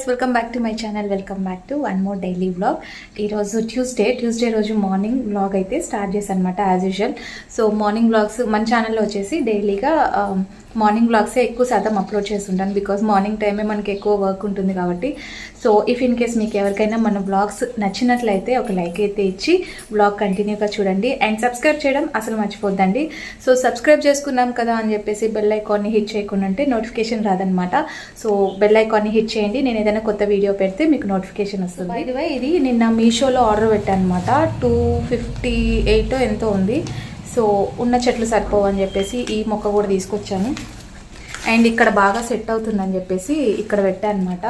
Guys welcome back to my channel welcome back to one more daily vlog ఈరోజు Tuesday Tuesday రోజు morning vlog అయితే start చేశాను అనమాట as usual so morning vlogs మన ఛానల్లో వచ్చేసి డైలీగా మార్నింగ్ బ్లాగ్సే ఎక్కువ శాతం అప్లోడ్ చేస్తుంటాను బికాస్ మార్నింగ్ టైమే మనకి ఎక్కువ వర్క్ ఉంటుంది కాబట్టి. సో ఇఫ్ ఇన్ కేస్ మీకు ఎవరికైనా మన బ్లాగ్స్ నచ్చినట్లయితే ఒక లైక్ అయితే ఇచ్చి బ్లాగ్ కంటిన్యూగా చూడండి. అండ్ సబ్స్క్రైబ్ చేయడం అసలు మర్చిపోద్దండి. సో సబ్స్క్రైబ్ చేసుకున్నాం కదా అని చెప్పేసి బెల్ ఐకాన్ని హిట్ చేయకుండా ఉంటే నోటిఫికేషన్ రాదనమాట సో బెల్ ఐకాన్ని హిట్ చేయండి. నేను ఏదైనా కొత్త వీడియో పెడితే మీకు నోటిఫికేషన్ వస్తుంది. ఇదివే ఇది నిన్న మీషోలో ఆర్డర్ పెట్టాను అనమాట టూ ఫిఫ్టీ ఎయిట్ ఎంతో ఉంది. సో ఉన్న చెట్లు సరిపోవని చెప్పేసి ఈ మొక్క కూడా తీసుకొచ్చాను. అండ్ ఇక్కడ బాగా సెట్ అవుతుందని చెప్పేసి ఇక్కడ పెట్టాను అనమాట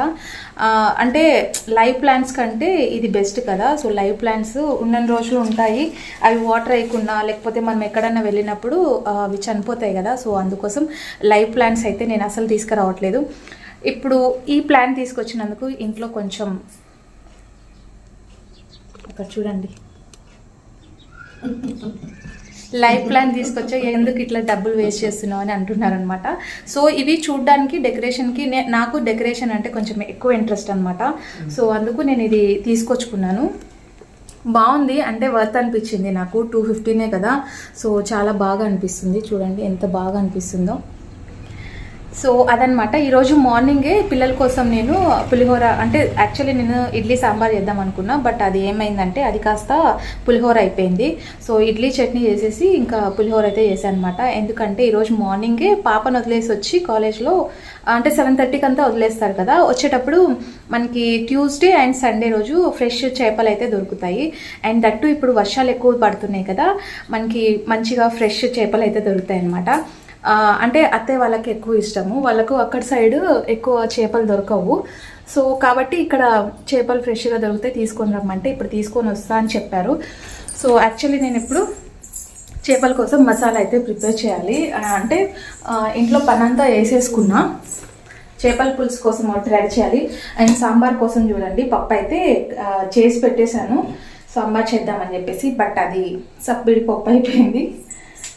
అంటే లైవ్ ప్లాంట్స్ కంటే ఇది బెస్ట్ కదా. సో లైవ్ ప్లాంట్స్ ఉన్న రోజులు ఉంటాయి. అవి వాటర్ వేయకుండా లేకపోతే మనం ఎక్కడన్నా వెళ్ళినప్పుడు అవి చనిపోతాయి కదా. సో అందుకోసం లైవ్ ప్లాంట్స్ అయితే నేను అసలు తీసుకురావట్లేదు. ఇప్పుడు ఈ ప్లాంట్ తీసుకొచ్చినందుకు ఇంట్లో కొంచెం ఇక్కడ చూడండి. లైఫ్ ప్లాన్ తీసుకొచ్చా ఎందుకు ఇట్లా డబ్బులు వేస్ట్ చేస్తున్నావు అని అంటున్నారు అనమాట సో ఇవి చూడడానికి డెకరేషన్కి నే- నాకు డెకరేషన్ అంటే కొంచెం ఎక్కువ ఇంట్రెస్ట్ అనమాట సో అందుకు నేను ఇది తీసుకొచ్చుకున్నాను. బాగుంది అంటే వర్త్ అనిపించింది నాకు. టూ ఫిఫ్టీనే కదా. సో చాలా బాగా అనిపిస్తుంది. చూడండి ఎంత బాగా అనిపిస్తుందో. సో అదనమాట ఈరోజు మార్నింగే పిల్లల కోసం నేను పులిహోర అంటే యాక్చువల్లీ నేను ఇడ్లీ సాంబార్ చేద్దాం అనుకున్నా బట్ అది ఏమైందంటే అది కాస్త పులిహోర అయిపోయింది. సో ఇడ్లీ చట్నీ చేసేసి ఇంకా పులిహోర అయితే చేశాను అనమాట ఎందుకంటే ఈరోజు మార్నింగే పాపను వదిలేసి వచ్చి కాలేజ్లో అంటే సెవెన్ థర్టీకి అంతా వదిలేస్తారు కదా వచ్చేటప్పుడు మనకి ట్యూస్డే అండ్ సండే రోజు ఫ్రెష్ చేపలు అయితే దొరుకుతాయి. అండ్ దట్టు ఇప్పుడు వర్షాలు ఎక్కువ పడుతున్నాయి కదా మనకి మంచిగా ఫ్రెష్ చేపలు అయితే దొరుకుతాయి అనమాట అంటే అత్తయ్య వాళ్ళకి ఎక్కువ ఇష్టము. వాళ్ళకు అక్కడ సైడ్ ఎక్కువ చేపలు దొరకవు. సో కాబట్టి ఇక్కడ చేపలు ఫ్రెష్గా దొరికితే తీసుకొని రమ్మంటే ఇప్పుడు తీసుకొని వస్తా అని చెప్పారు. సో యాక్చువల్లీ నేను ఇప్పుడు చేపల కోసం మసాలా అయితే ప్రిపేర్ చేయాలి. అంటే ఇంట్లో పనంతా వేసేసుకున్నా చేపల పులుసు కోసం ఒకటి రెడీ చేయాలి. అండ్ సాంబార్ కోసం చూడండి పప్పు అయితే చేసి పెట్టేశాను. సాంబార్ చేద్దామని చెప్పేసి బట్ అది సబ్బిడి పప్పు అయిపోయింది.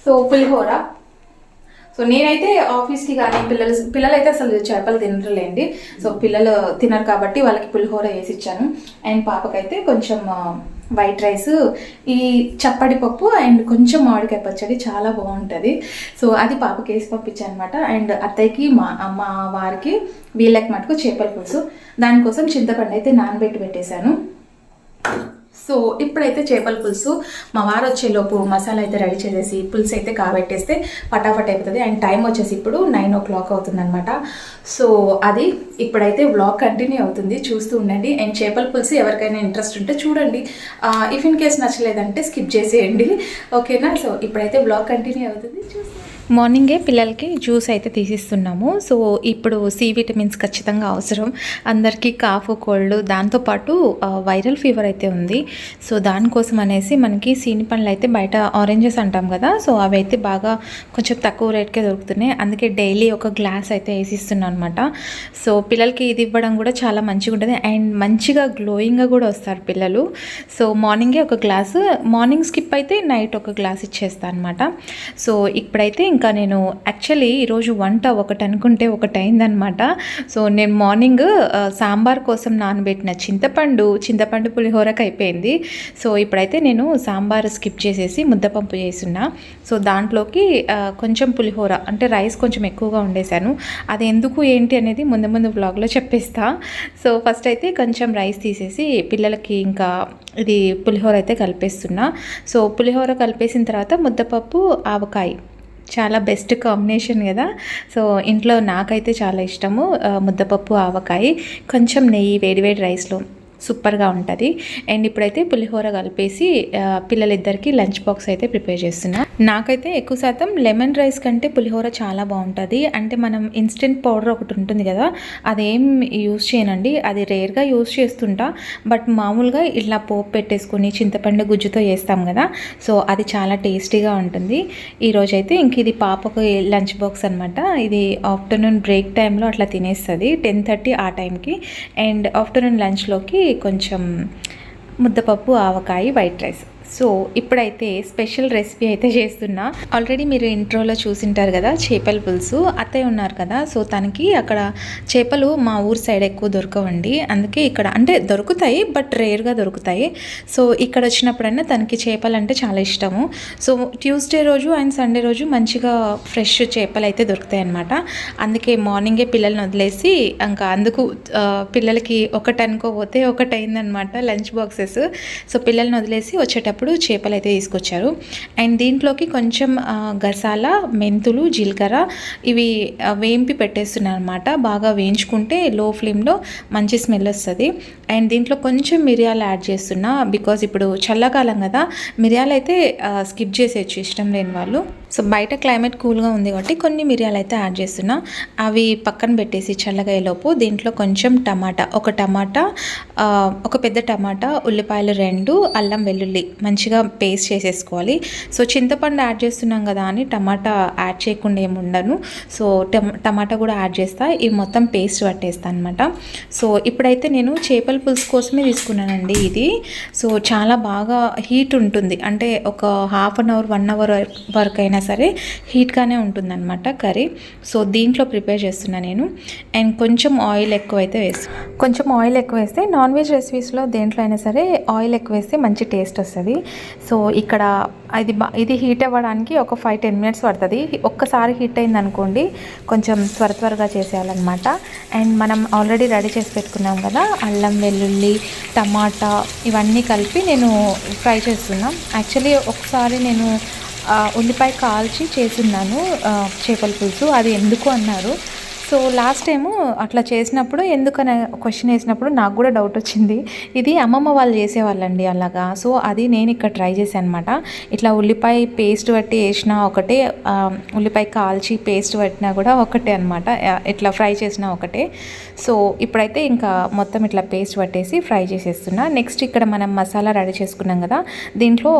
సో పులిహోర సో నేనైతే ఆఫీస్కి కానీ పిల్లలు పిల్లలు అయితే అసలు చేపలు తినరులేండి. సో పిల్లలు తినరు కాబట్టి వాళ్ళకి పులిహోర వేసి ఇచ్చాను. అండ్ పాపకైతే కొంచెం వైట్ రైస్ ఈ చప్పడి పప్పు అండ్ కొంచెం మామిడికాయ పచ్చడి చాలా బాగుంటుంది. సో అది పాపకి వేసి పంపించాను అనమాట అండ్ అత్తయ్యకి మా మా వారికి వీళ్ళకి మటుకు చేపల పులుసు. దానికోసం చింతపండు అయితే నానబెట్టి పెట్టేశాను. సో ఇప్పుడైతే చేపల పులుసు మా వారు వచ్చేలోపు మసాలా అయితే రెడీ చేసేసి పులుసు అయితే కాబెట్టేస్తే పటాఫట్ అయిపోతుంది. అండ్ టైం వచ్చేసి ఇప్పుడు నైన్ ఓ క్లాక్ అవుతుందనమాట సో అది ఇప్పుడైతే వ్లాగ్ కంటిన్యూ అవుతుంది. చూస్తూ ఉండండి. అండ్ చేపల పులుసు ఎవరికైనా ఇంట్రెస్ట్ ఉంటే చూడండి. ఇఫ్ ఇన్ కేస్ నచ్చలేదంటే స్కిప్ చేసేయండి. ఓకేనా? సో ఇప్పుడైతే వ్లాగ్ కంటిన్యూ అవుతుంది. చూస్తాం మార్నింగే పిల్లలకి జ్యూస్ అయితే తీసిస్తున్నాము. సో ఇప్పుడు సి విటమిన్స్ ఖచ్చితంగా అవసరం. అందరికీ కాఫ్ కోల్డ్ దాంతోపాటు వైరల్ ఫీవర్ అయితే ఉంది. సో దానికోసం అనేసి మనకి సీని పండ్లు అయితే బయట ఆరెంజెస్ అంటాం కదా. సో అవి అయితే బాగా కొంచెం తక్కువ రేట్కే దొరుకుతున్నాయి. అందుకే డైలీ ఒక గ్లాస్ అయితే వేసిస్తున్నాను అనమాట సో పిల్లలకి ఇది ఇవ్వడం కూడా చాలా మంచిగా ఉంటుంది. అండ్ మంచిగా గ్లోయింగ్గా కూడా వస్తారు పిల్లలు. సో మార్నింగే ఒక గ్లాసు మార్నింగ్ స్కిప్ అయితే నైట్ ఒక గ్లాస్ ఇచ్చేస్తాను అనమాట సో ఇప్పుడైతే ఇంకా నేను యాక్చువల్లీ ఈరోజు వంట ఒకటి అనుకుంటే ఒకటి అయిందనమాట సో నేను మార్నింగ్ సాంబార్ కోసం నానబెట్టిన చింతపండు చింతపండు పులిహోరకు అయిపోయింది. సో ఇప్పుడైతే నేను సాంబార్ స్కిప్ చేసేసి ముద్దపప్పు చేస్తున్నా. సో దాంట్లోకి కొంచెం పులిహోర అంటే రైస్ కొంచెం ఎక్కువగా ఉండేశాను అది ఎందుకు ఏంటి అనేది ముందు ముందు బ్లాగ్లో చెప్పేస్తా. సో ఫస్ట్ అయితే కొంచెం రైస్ తీసేసి పిల్లలకి ఇంకా ఇది పులిహోర అయితే కలిపేస్తున్నా. సో పులిహోర కలిపేసిన తర్వాత ముద్దపప్పు ఆవకాయ. చాలా బెస్ట్ కాంబినేషన్ కదా. సో ఇంట్లో నాకైతే చాలా ఇష్టము ముద్దపప్పు ఆవకాయ కొంచెం నెయ్యి వేడివేడి రైస్లో సూపర్గా ఉంటుంది. అండ్ ఇప్పుడైతే పులిహోర కలిపేసి పిల్లలిద్దరికీ పిల్లలిద్దరికి లంచ్ బాక్స్ అయితే ప్రిపేర్ చేస్తున్నా. నాకైతే ఎక్కువ శాతం లెమన్ రైస్ కంటే పులిహోర చాలా బాగుంటుంది. అంటే మనం ఇన్స్టెంట్ పౌడర్ ఒకటి ఉంటుంది కదా అదేం యూస్ చేయనండి. అది రేర్గా యూస్ చేస్తుంటా. బట్ మామూలుగా ఇలా పోపు పెట్టేసుకొని చింతపండు గుజ్జుతో చేస్తాం కదా సో అది చాలా టేస్టీగా ఉంటుంది. ఈరోజైతే ఇంక ఇది పాపకు లంచ్ బాక్స్ అనమాట ఇది ఆఫ్టర్నూన్ బ్రేక్ టైంలో అట్లా తినేస్తుంది టెన్ థర్టీ ఆ టైంకి. అండ్ ఆఫ్టర్నూన్ లంచ్లోకి కొంచెం ముద్దపప్పు ఆవకాయ వైట్ రైస్. సో ఇప్పుడైతే స్పెషల్ రెసిపీ అయితే చేస్తున్నా. ఆల్రెడీ మీరు ఇంట్రోలో చూసింటారు కదా చేపల పులుసు. అత్తయ్య ఉన్నారు కదా సో తనకి అక్కడ చేపలు మా ఊరు సైడ్ ఎక్కువ దొరకవండి. అందుకే ఇక్కడ అంటే దొరుకుతాయి బట్ రేర్గా దొరుకుతాయి. సో ఇక్కడ వచ్చినప్పుడైనా తనకి చేపలు అంటే చాలా ఇష్టము. సో ట్యూస్డే రోజు అండ్ సండే రోజు మంచిగా ఫ్రెష్ చేపలు అయితే దొరుకుతాయి అనమాట అందుకే మార్నింగే పిల్లల్ని వదిలేసి ఇంకా అందుకు పిల్లలకి ఒకటి అనుకోపోతే ఒకటి అయిందనమాట లంచ్ బాక్సెస్. సో పిల్లల్ని వదిలేసి వచ్చేటప్పుడు చేపలు అయితే తీసుకొచ్చారు. అండ్ దీంట్లోకి కొంచెం గసాల మెంతులు జీలకర్ర ఇవి వేంపి పెట్టేస్తున్నాను అనమాట బాగా వేయించుకుంటే లో ఫ్లేమ్లో మంచి స్మెల్ వస్తుంది. అండ్ దీంట్లో కొంచెం మిరియాలు యాడ్ చేస్తున్నా బికాజ్ ఇప్పుడు చల్లకాలం కదా మిరియాలు అయితే స్కిప్ చేసేయచ్చు ఇష్టం లేని వాళ్ళు. సో బయట క్లైమేట్ కూల్గా ఉంది కాబట్టి కొన్ని మిరియాలు అయితే యాడ్ చేస్తున్నా. అవి పక్కన పెట్టేసి చల్లగాయలోపు దీంట్లో కొంచెం టమాటా ఒక టమాటా ఒక పెద్ద టమాటా ఉల్లిపాయలు రెండు అల్లం వెల్లుల్లి మంచిగా పేస్ట్ చేసేసుకోవాలి. సో చింతపండు యాడ్ చేస్తున్నాం కదా అని టమాటా యాడ్ చేయకుండా ఏమి ఉండను. సో టమ- టమాటా కూడా యాడ్ చేస్తా. ఇవి మొత్తం పేస్ట్ పట్టేస్తాను అనమాట సో ఇప్పుడైతే నేను చేపల పులుసు కోసమే తీసుకున్నానండి ఇది. సో చాలా బాగా హీట్ ఉంటుంది. అంటే ఒక half an hour one hour వరకు అయినా సరే హీట్గానే ఉంటుందన్నమాట కర్రీ. సో దీంట్లో ప్రిపేర్ చేస్తున్నా నేను. అండ్ కొంచెం ఆయిల్ ఎక్కువ అయితే వేసి కొంచెం ఆయిల్ ఎక్కువ వేస్తే నాన్ వెజ్ రెసిపీస్లో దేంట్లో అయినా సరే ఆయిల్ ఎక్కువ వేస్తే మంచి టేస్ట్ వస్తుంది. సో ఇక్కడ ఇది ఇది హీట్ అవ్వడానికి ఒక ఫైవ్ టెన్ మినిట్స్ పడుతుంది. ఒక్కసారి హీట్ అయింది అనుకోండి కొంచెం త్వర త్వరగా చేసేయాలన్నమాట. అండ్ మనం ఆల్రెడీ రెడీ చేసి పెట్టుకున్నాం కదా అల్లం వెల్లుల్లి టమాటా ఇవన్నీ కలిపి నేను ఫ్రై చేస్తున్నాం. యాక్చువల్లీ ఒకసారి నేను ఉల్లిపాయ కాల్చి చేస్తున్నాను చేపల పులుసు. అది ఎందుకు అన్నారు? సో లాస్ట్ టైము అట్లా చేసినప్పుడు ఎందుకనే క్వశ్చన్ వేసినప్పుడు నాకు కూడా డౌట్ వచ్చింది. ఇది అమ్మమ్మ వాళ్ళు చేసేవాళ్ళండి అలాగా. సో అది నేను ఇక్కడ ట్రై చేశాను అనమాట ఇట్లా ఉల్లిపాయ పేస్ట్ పట్టి వేసినా ఒకటే ఉల్లిపాయ కాల్చి పేస్ట్ పట్టినా కూడా ఒకటే అనమాట ఇట్లా ఫ్రై చేసినా ఒకటే. సో ఇప్పుడైతే ఇంకా మొత్తం ఇట్లా పేస్ట్ పట్టేసి ఫ్రై చేసేస్తున్నా. నెక్స్ట్ ఇక్కడ మనం మసాలా రెడీ చేసుకున్నాం కదా దీంట్లో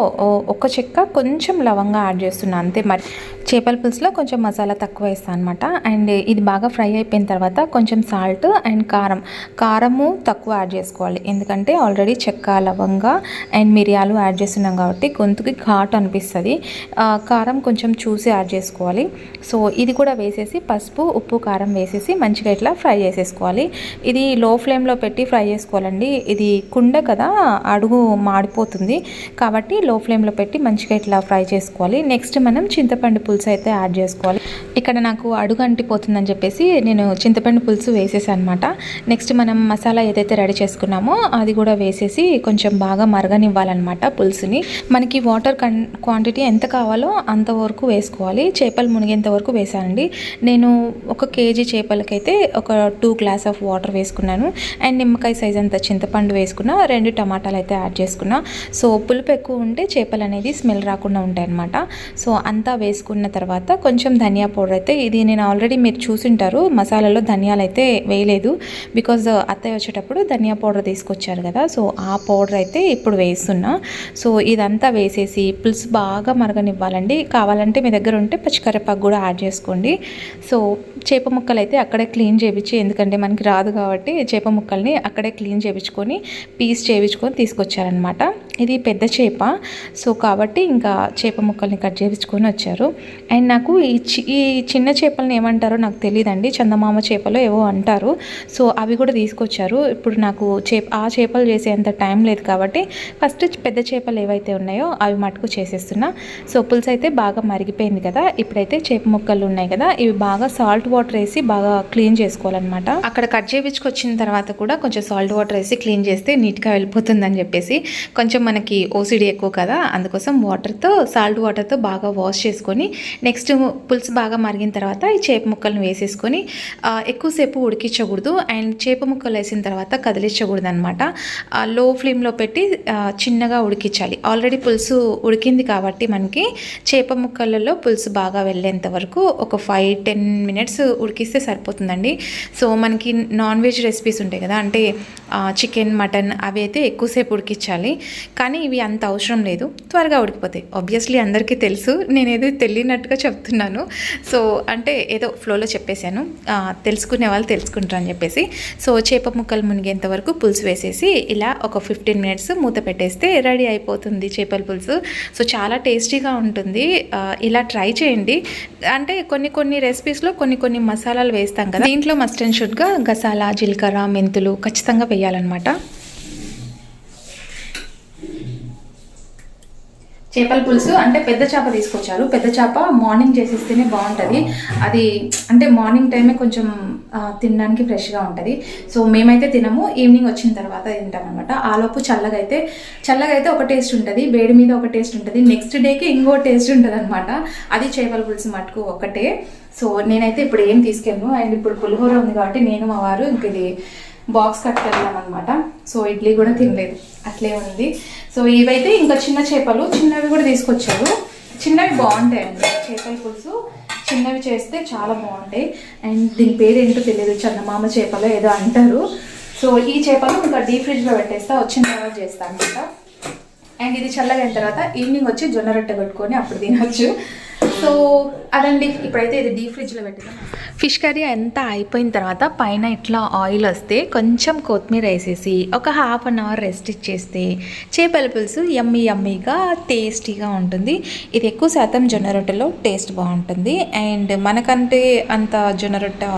ఒక చెక్క కొంచెం లవంగా యాడ్ చేస్తున్నా అంతే. మరి చేపల పులుసులో కొంచెం మసాలా తక్కువ వేస్తాను అనమాట అండ్ ఇది బాగా ఫ్రై అయిపోయిన తర్వాత కొంచెం సాల్ట్ అండ్ కారం. కారము తక్కువ యాడ్ చేసుకోవాలి. ఎందుకంటే ఆల్రెడీ చెక్క లవంగా అండ్ మిరియాలు యాడ్ చేస్తున్నాం కాబట్టి గొంతుకి ఘాట్ అనిపిస్తుంది. కారం కొంచెం చూసి యాడ్ చేసుకోవాలి. సో ఇది కూడా వేసేసి పసుపు ఉప్పు కారం వేసేసి మంచిగా ఇట్లా ఫ్రై చేసేసుకోవాలి. ఇది లో ఫ్లేమ్లో పెట్టి ఫ్రై చేసుకోవాలండి. ఇది కుండ కదా అడుగు మాడిపోతుంది. కాబట్టి లో ఫ్లేమ్లో పెట్టి మంచిగా ఇట్లా ఫ్రై చేసుకోవాలి. నెక్స్ట్ మనం చింతపండు పులుసు అయితే యాడ్ చేసుకోవాలి. ఇక్కడ నాకు అడుగు అంటిపోతుందని చెప్పేసి నేను చింతపండు పులుసు వేసేసాను అనమాట నెక్స్ట్ మనం మసాలా ఏదైతే రెడీ చేసుకున్నామో అది కూడా వేసేసి కొంచెం బాగా మరగనివ్వాలన్నమాట పులుసుని. మనకి వాటర్ కన్ క్వాంటిటీ ఎంత కావాలో అంతవరకు వేసుకోవాలి. చేపలు మునిగేంత వరకు వేసానండి. నేను ఒక కేజీ చేపలకైతే ఒక టూ గ్లాస్ ఆఫ్ వాటర్ వేసుకున్నాను. అండ్ నిమ్మకాయ సైజ్ అంత చింతపండు వేసుకున్నా రెండు టమాటాలు అయితే యాడ్ చేసుకున్నా. సో పులుపు ఎక్కువ ఉంటే చేపలు అనేది స్మెల్ రాకుండా ఉంటాయి అనమాట సో అంతా వేసుకున్న తర్వాత కొంచెం ధనియా పౌడర్ అయితే ఇది నేను ఆల్రెడీ మీరు చూసింటారు. మసాలాలో ధనియాలు అయితే వేయలేదు. బికాజ్ అత్తయ్య వచ్చేటప్పుడు ధనియా పౌడర్ తీసుకొచ్చారు కదా. సో ఆ పౌడర్ అయితే ఇప్పుడు వేస్తున్నా. సో ఇదంతా వేసేసి పులుసు బాగా మరగనివ్వాలండి. కావాలంటే మీ దగ్గర ఉంటే పచ్చికరిపాకు కూడా యాడ్ చేసుకోండి. సో చేప ముక్కలు అయితే అక్కడే క్లీన్ చేయించి ఎందుకంటే మనకి రాదు కాబట్టి చేప ముక్కల్ని అక్కడే క్లీన్ చేయించుకొని పీస్ చేయించుకొని తీసుకొచ్చారనమాట ఇది పెద్ద చేప. సో కాబట్టి ఇంకా చేప ముక్కల్ని కట్ చేయించుకొని వచ్చారు. అండ్ నాకు ఈ చి- ఈ చిన్న చేపలను ఏమంటారో నాకు తెలియదండి చందమామ చేపలు ఏవో అంటారు. సో అవి కూడా తీసుకొచ్చారు. ఇప్పుడు నాకు చేప ఆ చేపలు చేసేంత టైం లేదు కాబట్టి ఫస్ట్ పెద్ద చేపలు ఏవైతే ఉన్నాయో అవి మటుకు చేసేస్తున్నా. సో పులుసు అయితే బాగా మరిగిపోయింది కదా. ఇప్పుడైతే చేప ముక్కలు ఉన్నాయి కదా. ఇవి బాగా సాల్ట్ వాటర్ వేసి బాగా క్లీన్ చేసుకోవాలన్నమాట. అక్కడ కట్ చేయించుకొచ్చిన తర్వాత కూడా కొంచెం సాల్ట్ వాటర్ వేసి క్లీన్ చేస్తే నీట్గా వెళ్ళిపోతుందని చెప్పేసి కొంచెం మనకి ఓసిడి ఎక్కువ కదా అందుకోసం వాటర్తో సాల్ట్ వాటర్తో బాగా వాష్ చేసుకొని నెక్స్ట్ పులుసు బాగా మరిగిన తర్వాత ఈ చేప ముక్కలను వేసేసుకొని ఎక్కువసేపు ఉడికించకూడదు. అండ్ చేప ముక్కలు వేసిన తర్వాత కదిలించకూడదు అనమాట లో ఫ్లేమ్లో పెట్టి చిన్నగా ఉడికించాలి. ఆల్రెడీ పులుసు ఉడికింది కాబట్టి మనకి చేప ముక్కలలో పులుసు బాగా వెళ్ళేంత వరకు ఒక ఫైవ్ టెన్ మినిట్స్ ఉడికిస్తే సరిపోతుందండి. సో మనకి నాన్ వెజ్ రెసిపీస్ ఉంటాయి కదా అంటే చికెన్ మటన్ అవి అయితే ఎక్కువసేపు ఉడికించాలి. కానీ ఇవి అంత అవసరం లేదు. త్వరగా ఉడికిపోతాయి. ఆబ్వియస్లీ అందరికీ తెలుసు. నేనేది తెలియనట్టుగా చెప్తున్నాను. సో అంటే ఏదో ఫ్లోలో చెప్పేశాను. తెలుసుకునే వాళ్ళు తెలుసుకుంటారు అని చెప్పేసి. సో చేప ముక్కలు మునిగేంత వరకు పులుసు వేసేసి ఇలా ఒక ఫిఫ్టీన్ మినిట్స్ మూత పెట్టేస్తే రెడీ అయిపోతుంది చేపల పులుసు. సో చాలా టేస్టీగా ఉంటుంది. ఇలా ట్రై చేయండి. అంటే కొన్ని కొన్ని రెసిపీస్లో కొన్ని కొన్ని మసాలాలు వేస్తాం కదా. దీంట్లో మస్ట్ అండ్ షుడ్గా గసాలా జీలకర్ర మెంతులు ఖచ్చితంగా వేయాలన్నమాట. చేపల పులుసు అంటే పెద్ద చేప తీసుకొచ్చారు. పెద్ద చేప మార్నింగ్ చేసేస్తేనే బాగుంటుంది. అది అంటే మార్నింగ్ టైమే కొంచెం తినడానికి ఫ్రెష్గా ఉంటుంది. సో మేమైతే తినము. ఈవినింగ్ వచ్చిన తర్వాత తింటాం అనమాట ఆలోపు చల్లగా అయితే చల్లగా అయితే ఒక టేస్ట్ ఉంటుంది. వేడి మీద ఒక టేస్ట్ ఉంటుంది. నెక్స్ట్ డేకి ఇంకో టేస్ట్ ఉంటుంది అనమాట అది చేపల పులుసు మటుకు ఒకటే సో నేనైతే ఇప్పుడు ఏం తీసుకెళ్ళను. అండ్ ఇప్పుడు పులిహోర ఉంది కాబట్టి నేను మా వారు ఇంక ఇది బాక్స్ కట్టుకెళ్ళాం అనమాట సో ఇడ్లీ కూడా తినలేదు. అట్లే ఉంది. సో ఇవైతే ఇంకా చిన్న చేపలు చిన్నవి కూడా తీసుకొచ్చారు. చిన్నవి బాగుంటాయండి. చేపల పులుసు చిన్నవి చేస్తే చాలా బాగుంటాయి. అండ్ దీని పేరు ఏంటో తెలియదు చందమామ చేపలు ఏదో అంటారు. సో ఈ చేపలు ఇంకా డీప్ ఫ్రిడ్జ్లో పెట్టేస్తా వచ్చిన తర్వాత చేస్తా అనమాట అండ్ ఇది చల్లగైన తర్వాత ఈవినింగ్ వచ్చి జొన్న రొట్టె పెట్టుకొని అప్పుడు తినొచ్చు. సో అదండి. ఇప్పుడైతే ఇది డీప్ ఫ్రిడ్జ్లో పెట్టిద్దాం ఫిష్ కర్రీ అంతా అయిపోయిన తర్వాత పైన ఇట్లా ఆయిల్ వస్తే కొంచెం కొత్తిమీర వేసేసి ఒక హాఫ్ అన్ అవర్ రెస్ట్ ఇచ్చేస్తే చేపల పులుసు యమ్మీ యమ్మీగా టేస్టీగా ఉంటుంది. ఇది ఎక్కువ శాతం జొన్న రొట్టెలో టేస్ట్ బాగుంటుంది. అండ్ మనకంటే అంత జొన్న రొట్టె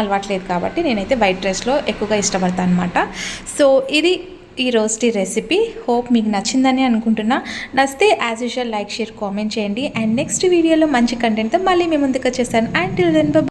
అలవాట్లేదు కాబట్టి నేనైతే వైట్ రైస్లో ఎక్కువగా ఇష్టపడతాను అనమాట సో ఇది ఈ రోస్టీ రెసిపీ. హోప్ మీకు నచ్చిందని అనుకుంటున్నా. నచ్చితే as usual like share comment చేయండి. అండ్ నెక్స్ట్ వీడియోలో మంచి కంటెంట్తో మళ్ళీ మేము ముందుకు వచ్చేస్తాను. And till then